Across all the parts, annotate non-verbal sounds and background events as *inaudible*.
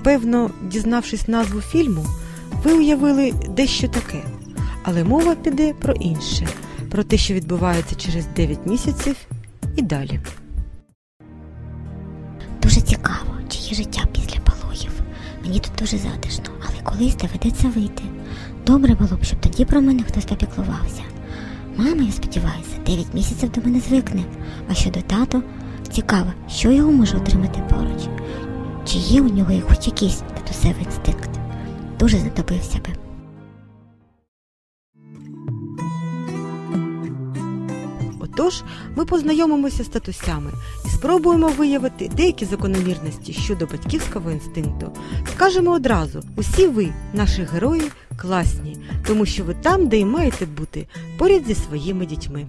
Напевно, дізнавшись назву фільму, ви уявили дещо таке, але мова піде про інше, про те, що відбувається через 9 місяців і далі. Дуже цікаво, чи є життя після пологів. Мені тут дуже затишно, але колись доведеться вийти. Добре було б, щоб тоді про мене хтось попіклувався. Мама, я сподіваюся, 9 місяців до мене звикне. А щодо тато, цікаво, що його може отримати поруч. Чи є у нього хоч якийсь татусевий інстинкт? Дуже знадобився би. Отож, ми познайомимося з татусями і спробуємо виявити деякі закономірності щодо батьківського інстинкту. Скажемо одразу: усі ви, наші герої, класні, тому що ви там, де й маєте бути, поряд зі своїми дітьми.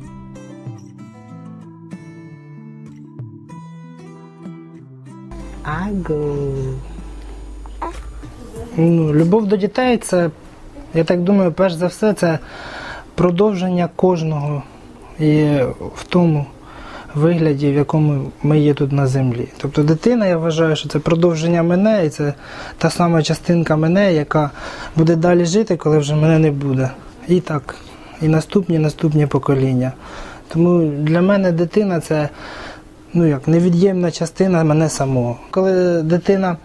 Ну, любов до дітей це, я так думаю, перш за все, це продовження кожного і в тому вигляді, в якому ми є тут на землі. Тобто дитина, я вважаю, що це продовження мене, і це та сама частинка мене, яка буде далі жити, коли вже мене не буде. І так, і наступні, наступні покоління. Тому для мене дитина це ну як невід'ємна частина мене самого. Коли дитина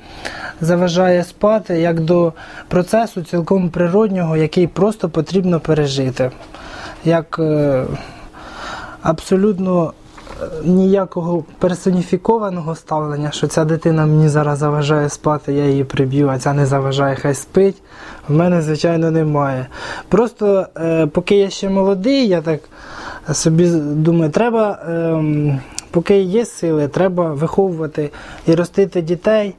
заважає спати, як до процесу цілком природнього, який просто потрібно пережити. Як е, абсолютно е, ніякого персоніфікованого ставлення, що ця дитина мені зараз заважає спати, я її приб'ю, а ця не заважає, хай спить. В мене, звичайно, немає. Просто е, поки я ще молодий, я так собі думаю, треба, ем, поки є сили, треба виховувати і ростити дітей.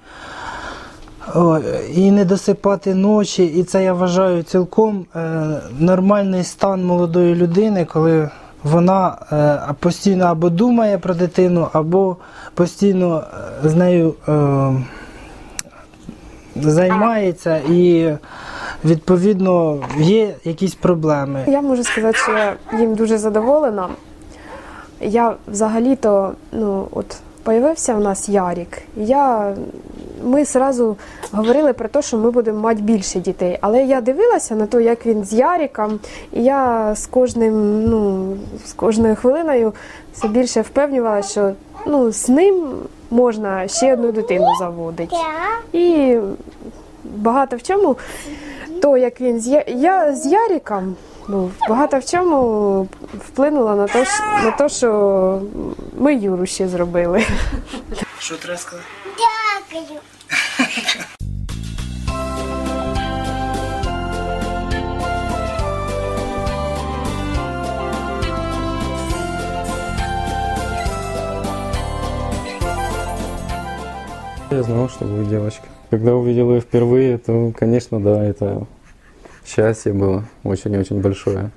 І не досипати ночі, і це я вважаю цілком е, нормальний стан молодої людини, коли вона е, постійно або думає про дитину, або постійно е, з нею займається і відповідно є якісь проблеми. Я можу сказати, що я їм дуже задоволена. Я взагалі-то, ну, от появився у нас Ярік. Я, ми одразу говорили про те, що ми будемо мати більше дітей. Але я дивилася на те, як він з Яріком, і я з кожним, ну, з кожною хвилиною все більше впевнювалася, що ну, з ним можна ще одну дитину заводити. І багато в чому то, як він з я з Яріком був, багато в чому вплинуло на те, що- на те, що ми Юру ще зробили. Що треба сказати? Дякую. Я знал, что будет девочка. Когда увидел ее впервые, то, конечно, да, это счастье было очень-очень большое.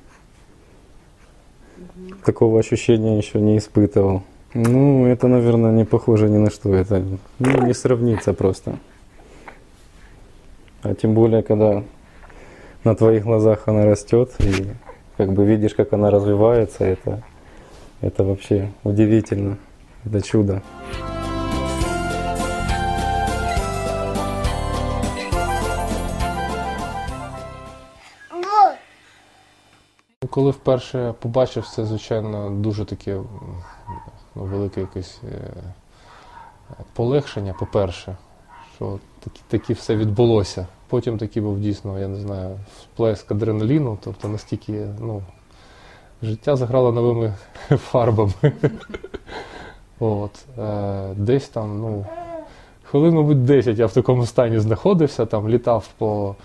Такого ощущения еще не испытывал. Ну, это, наверное, не похоже ни на что. Это ну, не сравнится просто. А тем более, когда на твоих глазах она растет, и как бы видишь, как она развивается, это, это вообще удивительно. Это чудо. Коли вперше побачив це, звичайно, дуже таке ну, велике якесь е, полегшення, по-перше, що таки, таки все відбулося. Потім такий був дійсно, я не знаю, сплеск адреналіну, тобто настільки ну, життя заграло новими *laughs* фарбами. *laughs* От, е, десь там, ну, хвилин, мабуть, 10 я в такому стані знаходився, там літав по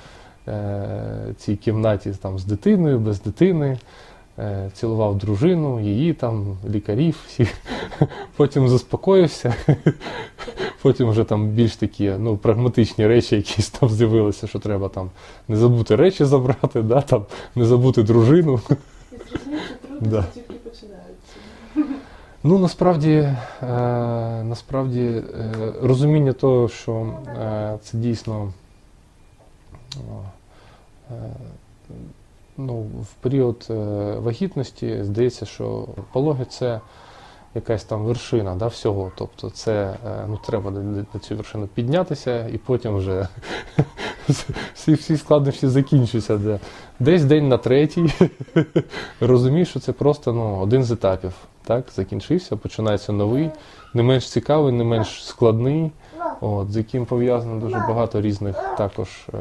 цій кімнаті там, з дитиною, без дитини, е, цілував дружину, її там, лікарів, всіх. *laughs* Потім заспокоївся. *laughs* Потім вже там більш такі ну, прагматичні речі якісь там з'явилися, що треба там не забути речі забрати, да, там, не забути дружину. *laughs* Да. Ну, насправді, е, насправді е, розуміння того, що е, це дійсно е, ну, в період е, вагітності здається, що пологи це якась там вершина да, всього. Тобто це е, ну, треба на цю вершину піднятися і потім вже *laughs* всі, всі складнощі закінчуються. Де. Десь день на третій *laughs* розумієш, що це просто ну, один з етапів. Так, закінчився, починається новий, не менш цікавий, не менш складний, от, з яким пов'язано дуже багато різних також е,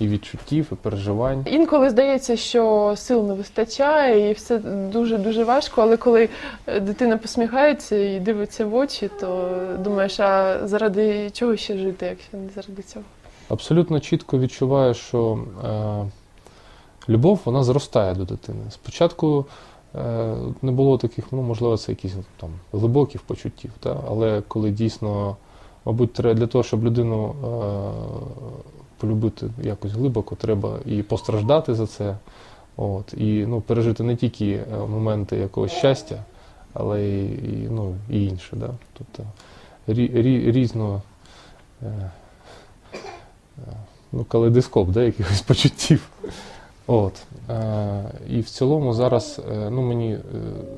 і відчуттів, і переживань. Інколи здається, що сил не вистачає, і все дуже дуже важко. Але коли е, дитина посміхається і дивиться в очі, то думаєш, а заради чого ще жити, якщо не заради цього? абсолютно чітко відчуваю, що е, любов вона зростає до дитини. Спочатку е, не було таких, ну можливо, це якісь там глибоких почуттів, та? але коли дійсно, мабуть, для того, щоб людину е, полюбити якось глибоко, треба і постраждати за це. От, і ну, пережити не тільки е, моменти якогось щастя, але і, ну, і інше. Да? Тобто рі, рі, різно. Е, ну, калейдоскоп да, якихось *laughs* почуттів. От. І в цілому зараз ну, мені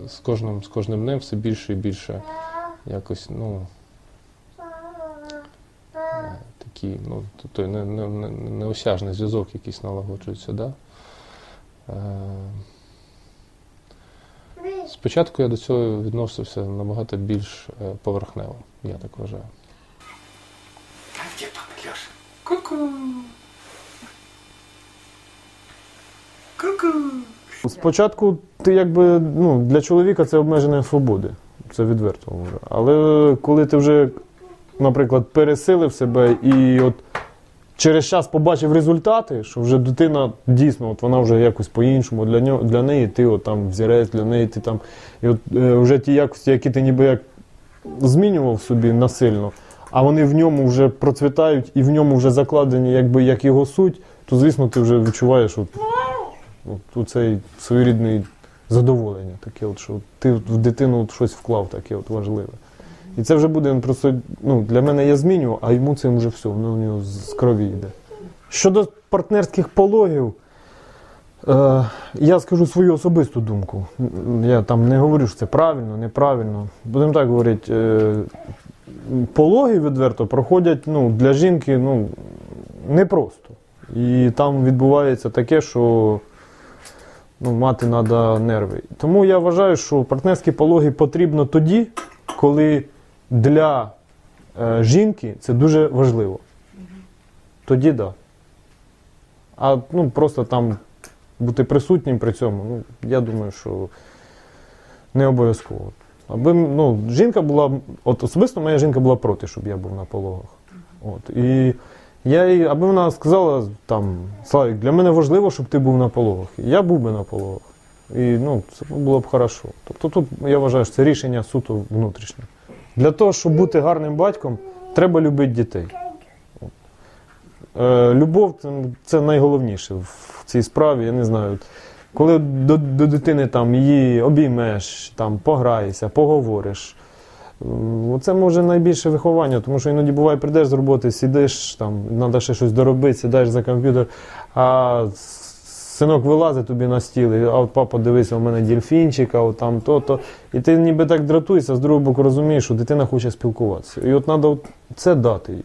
з кожним, з кожним днем все більше і більше якось, ну. Е, ну, той не, не, не, неосяжний зв'язок якийсь налагоджується, да? Е, Спочатку я до цього відносився набагато більш е, поверхнево, я так вважаю. Спочатку ти якби ну, для чоловіка це обмеження свободи. Це відверто говорю. Але коли ти вже, наприклад, пересилив себе і от через час побачив результати, що вже дитина дійсно, от вона вже якось по-іншому для нього, для неї ти от там взірець, для неї ти там. І от е, вже ті якості, які ти ніби як змінював собі насильно, а вони в ньому вже процвітають і в ньому вже закладені якби як його суть, то звісно ти вже відчуваєш от, от, оцей своєрідний задоволення, таке, от, що ти в дитину от щось вклав таке от важливе. І це вже буде він просто, ну, для мене я змінюю, а йому цим вже все, воно у нього з крові йде. Щодо партнерських пологів, е, я скажу свою особисту думку. Я там не говорю, що це правильно, неправильно. Будемо так говорити, е, пологи відверто проходять ну, для жінки ну, непросто. І там відбувається таке, що ну, мати треба нерви. Тому я вважаю, що партнерські пологи потрібно тоді, коли для е, жінки це дуже важливо. Тоді так. Да. А ну, просто там бути присутнім при цьому, ну, я думаю, що не обов'язково. Аби ну, жінка була, от особисто моя жінка була проти, щоб я був на пологах. От. І я їй, аби вона сказала там, Славік, для мене важливо, щоб ти був на пологах. Я був би на пологах. І ну, це було б хорошо. Тобто тут я вважаю, що це рішення суто внутрішнє. Для того, щоб бути гарним батьком, треба любити дітей. Е, любов це, найголовніше в цій справі, я не знаю. Коли до, до дитини там її обіймеш, там пограєшся, поговориш. Це може найбільше виховання, тому що іноді буває, прийдеш з роботи, сидиш, там, треба ще щось доробити, сідаєш за комп'ютер, а синок вилазить тобі на стіл, і, а от папа дивися, у мене дільфінчик, а от там то-то. І ти ніби так дратуєшся, з другого боку розумієш, що дитина хоче спілкуватися. І от треба це дати їй.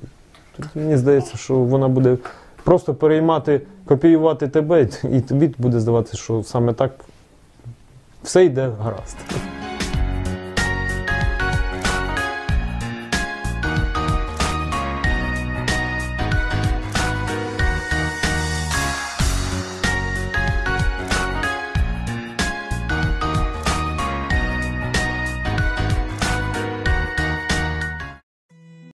Мені здається, що вона буде просто переймати, копіювати тебе, і тобі буде здаватися, що саме так все йде гаразд.